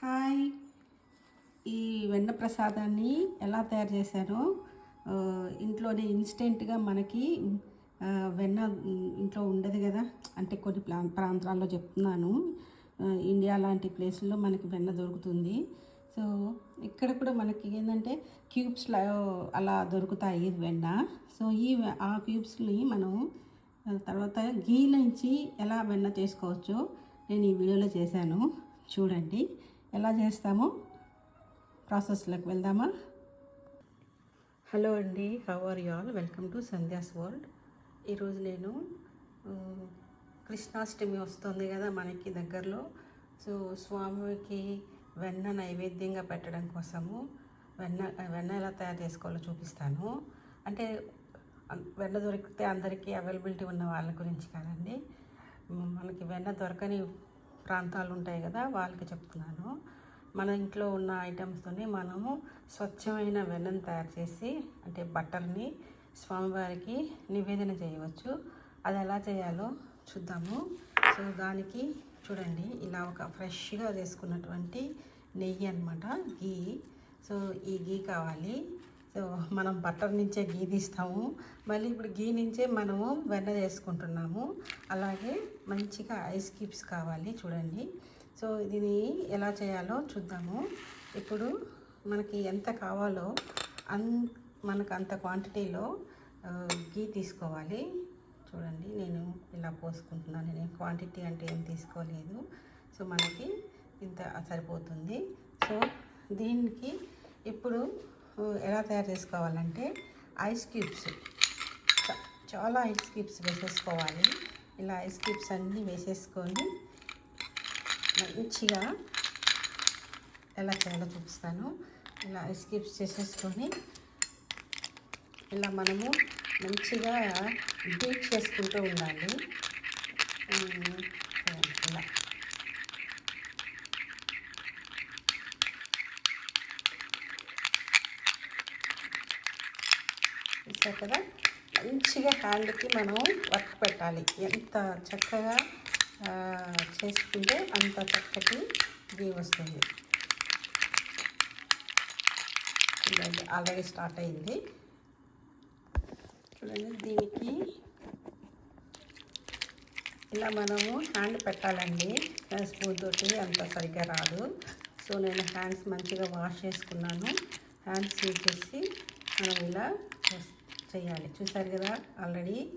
Hi ఈ వెన్న ప్రసాదాన్ని ఎలా తయారు చేశారో ఇంట్లోనే ఇన్స్టెంట్గా మనకి వెన్న ఇంట్లో ఉండదు కదా. అంటే కొన్ని ప్రా ప్రాంతాల్లో చెప్తున్నాను. ఇండియా లాంటి ప్లేసుల్లో మనకి వెన్న దొరుకుతుంది. సో ఇక్కడ కూడా మనకి ఏంటంటే క్యూబ్స్లో అలా దొరుకుతాయి వెన్న. సో ఈ ఆ క్యూబ్స్ని మనం తర్వాత గీ నుంచి ఎలా వెన్న చేసుకోవచ్చో నేను ఈ వీడియోలో చేశాను. చూడండి. ఎలా చేస్తామో ప్రాసెస్లోకి వెళ్దామా? హలో అండి how are you all? Welcome to Sandhya's world. ఈరోజు నేను కృష్ణాష్టమి వస్తుంది కదా మనకి దగ్గరలో. సో స్వామికి వెన్న నైవేద్యంగా పెట్టడం కోసము వెన్న వెన్న ఎలా తయారు చేసుకోవాలో చూపిస్తాను. అంటే వెన్న దొరికితే అందరికీ అవైలబిలిటీ ఉన్న వాళ్ళ గురించి కాదండి. మనకి వెన్న దొరకని ప్రాంతాలు ఉంటాయి కదా వాళ్ళకి చెప్తున్నాను. మన ఇంట్లో ఉన్న ఐటమ్స్తోనే మనము స్వచ్ఛమైన వెన్నను తయారు చేసి అంటే బట్టర్ని స్వామివారికి నివేదన చేయవచ్చు. అది ఎలా చేయాలో చూద్దాము. సో దానికి చూడండి ఇలా ఒక ఫ్రెష్గా చేసుకున్నటువంటి నెయ్యి అనమాట గీ సో ఈ గీ కావాలి. సో మనం బట్టర్ నుంచే గీ తీస్తాము. మళ్ళీ ఇప్పుడు గీ నుంచే మనము వెన్న చేసుకుంటున్నాము. అలాగే మంచిగా ఐస్ క్యూబ్స్ కావాలి చూడండి. సో దీన్ని ఎలా చేయాలో చూద్దాము. ఇప్పుడు మనకి ఎంత కావాలో అన్ మనకు అంత క్వాంటిటీలో గీ తీసుకోవాలి. చూడండి నేను ఇలా పోసుకుంటున్నాను. నేను క్వాంటిటీ అంటే ఏం తీసుకోలేదు. సో మనకి ఇంత సరిపోతుంది. సో దీనికి ఇప్పుడు ఎలా తయారు చేసుకోవాలంటే ఐస్ క్యూబ్స్ చాలా ఐస్ క్యూబ్స్ వేసేసుకోవాలి. ఇలా ఐస్ క్యూబ్స్ అన్నీ వేసేసుకొని మంచిగా ఎలా చేయాలో చూపిస్తాను. ఇలా ఐస్ క్యూబ్స్ చేసేసుకొని ఇలా మనము మంచిగా బీట్ చేసుకుంటూ ఉండాలి. ఇలా. చూసారు కదా? మంచిగా హ్యాండ్కి మనం వర్క్ పెట్టాలి. ఎంత చక్కగా చేసుకుంటే అంత చక్కటి గీ వస్తుంది. చూడండి ఆల్రెడీ స్టార్ట్ అయింది. చూడండి దీనికి ఇలా మనము హ్యాండ్ పెట్టాలండి. స్పూన్ తోటి అంత సరిగ్గా రాదు. సో నేను హ్యాండ్స్ మంచిగా వాష్ చేసుకున్నాను. హ్యాండ్స్ యూజ్ చేసి మనం ఇలా చేయాలి. చూసారు కదా ఆల్రెడీ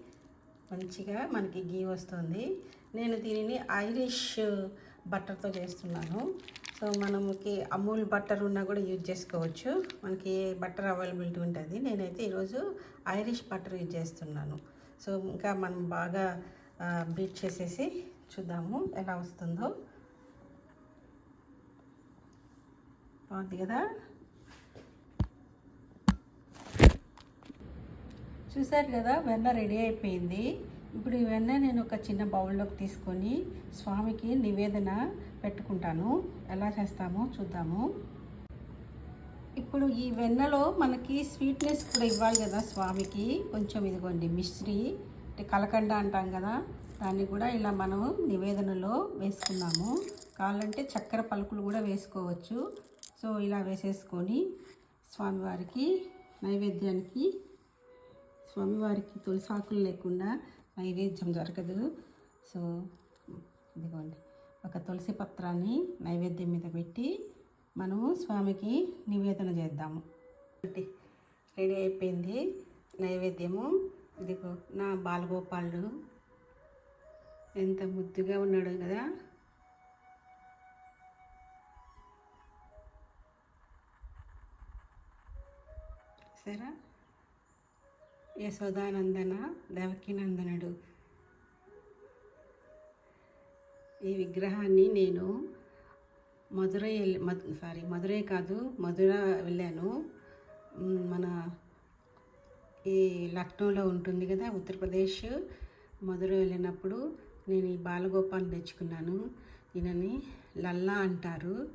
మంచిగా మనకి గీ వస్తుంది. నేను దీనిని ఐరిష్ బట్టర్తో చేస్తున్నాను. సో మనకి అమూల్ బట్టర్ ఉన్నా కూడా యూజ్ చేసుకోవచ్చు. మనకి ఏ బట్టర్ అవైలబిలిటీ ఉంటుంది. నేనైతే ఈరోజు ఐరిష్ బట్టర్ యూజ్ చేస్తున్నాను. సో ఇంకా మనం బాగా బీట్ చేసేసి చూద్దాము ఎలా వస్తుందో. బాగుంది కదా? చూసారు కదా వెన్న రెడీ అయిపోయింది. ఇప్పుడు ఈ వెన్న నేను ఒక చిన్న బౌల్లోకి తీసుకొని స్వామికి నివేదన పెట్టుకుంటాను. ఎలా చేస్తామో చూద్దాము. ఇప్పుడు ఈ వెన్నలో మనకి స్వీట్నెస్ కూడా ఇవ్వాలి కదా స్వామికి. కొంచెం ఇదిగోండి మిశ్రీ అంటే కలకండ అంటాం కదా దాన్ని కూడా ఇలా మనం నివేదనలో వేసుకున్నాము కావాలంటే చక్కెర పలుకులు కూడా వేసుకోవచ్చు. సో ఇలా వేసేసుకొని స్వామివారికి నైవేద్యానికి స్వామివారికి తులసాకులు లేకుండా నైవేద్యం జరగదు సో ఇదిగోండి. ఒక తులసి పత్రాన్ని నైవేద్యం మీద పెట్టి మనము స్వామికి నివేదన చేద్దాము. రెడీ అయిపోయింది నైవేద్యము. ఇదిగో నా బాలగోపాలుడు ఎంత ముద్దుగా ఉన్నాడు కదా. సరే యశోదానందన దేవకీనందనుడు. ఈ విగ్రహాన్ని నేను మధురై వెళ్ళి మధు సారీ మధురై కాదు మధుర వెళ్ళాను. మన ఈ లక్నోలో ఉంటుంది కదా ఉత్తరప్రదేశ్. మధుర వెళ్ళినప్పుడు నేను ఈ బాలగోపాల్ తెచ్చుకున్నాను. ఈయనని లల్లా అంటారు.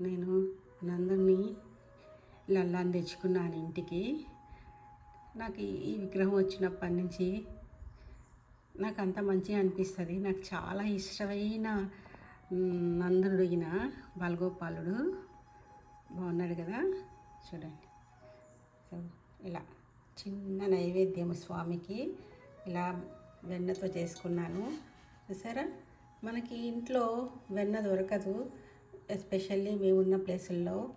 నేను నందుని లల్లాని తెచ్చుకున్నాను ఇంటికి. నాకు ఈ- విగ్రహం వచ్చినప్పటి నుంచి నాకు అంత మంచిగా అనిపిస్తుంది. నాకు చాలా ఇష్టమైన నందుడిగిన బాలగోపాలుడు. బాగున్నాడు కదా? చూడండి. సో ఇలా చిన్న నైవేద్యం స్వామికి ఇలా వెన్నతో చేసుకున్నాను. చూసారా? మనకి ఇంట్లో వెన్న దొరకదు. ఎస్పెషల్లీ మేము ఉన్న ప్లేసుల్లో.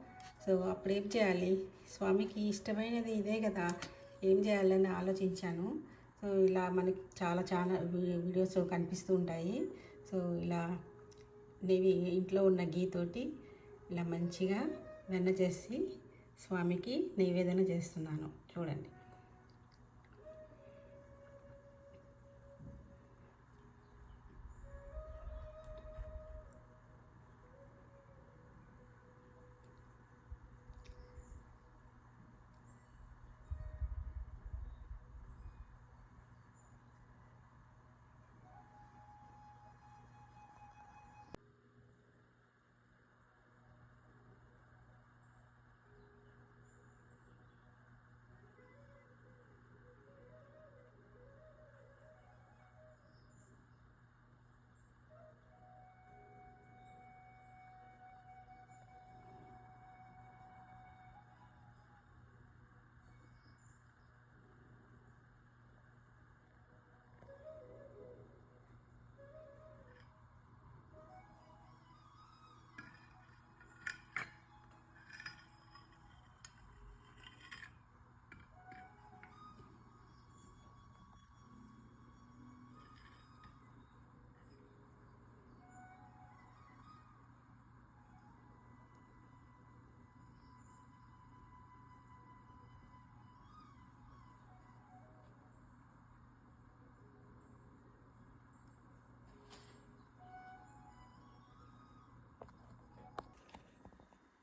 సో అప్పుడు ఏం చేయాలి? స్వామికి ఇష్టమైనది ఇదే కదా. ఏం చేయాలని ఆలోచించాను. సో ఇలా మనకి చాలా చాలా వీడియోస్ కనిపిస్తూ ఉంటాయి. సో ఇలా నేను ఇంట్లో ఉన్న గీ తోటి ఇలా మంచిగా వెన్న చేసి స్వామికి నివేదన చేస్తున్నాను. చూడండి.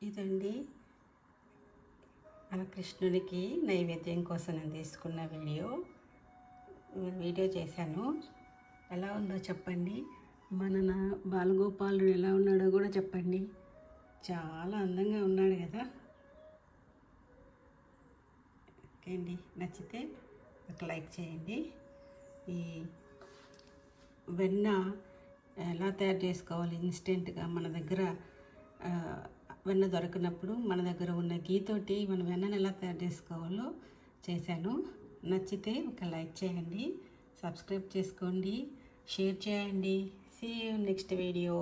ఇదండి మన కృష్ణుడికి నైవేద్యం కోసం నేను తీసుకున్న వీడియో. వీడియో చేశాను. ఎలా ఉందో చెప్పండి. మన నా బాలగోపాలుడు ఎలా ఉన్నాడో కూడా చెప్పండి. చాలా అందంగా ఉన్నాడు కదా. ఓకే అండి. నచ్చితే ఒక లైక్ చేయండి. ఈ వెన్న ఎలా తయారు చేసుకోవాలి? ఇన్స్టెంట్గా మన దగ్గర వెన్న దొరకనప్పుడు మన దగ్గర ఉన్న గీతోటి మనం వెన్నను ఎలా తయారు చేసుకోవాలో చేశాను. నచ్చితే ఒక లైక్ చేయండి సబ్స్క్రైబ్ చేసుకోండి షేర్ చేయండి. See you next video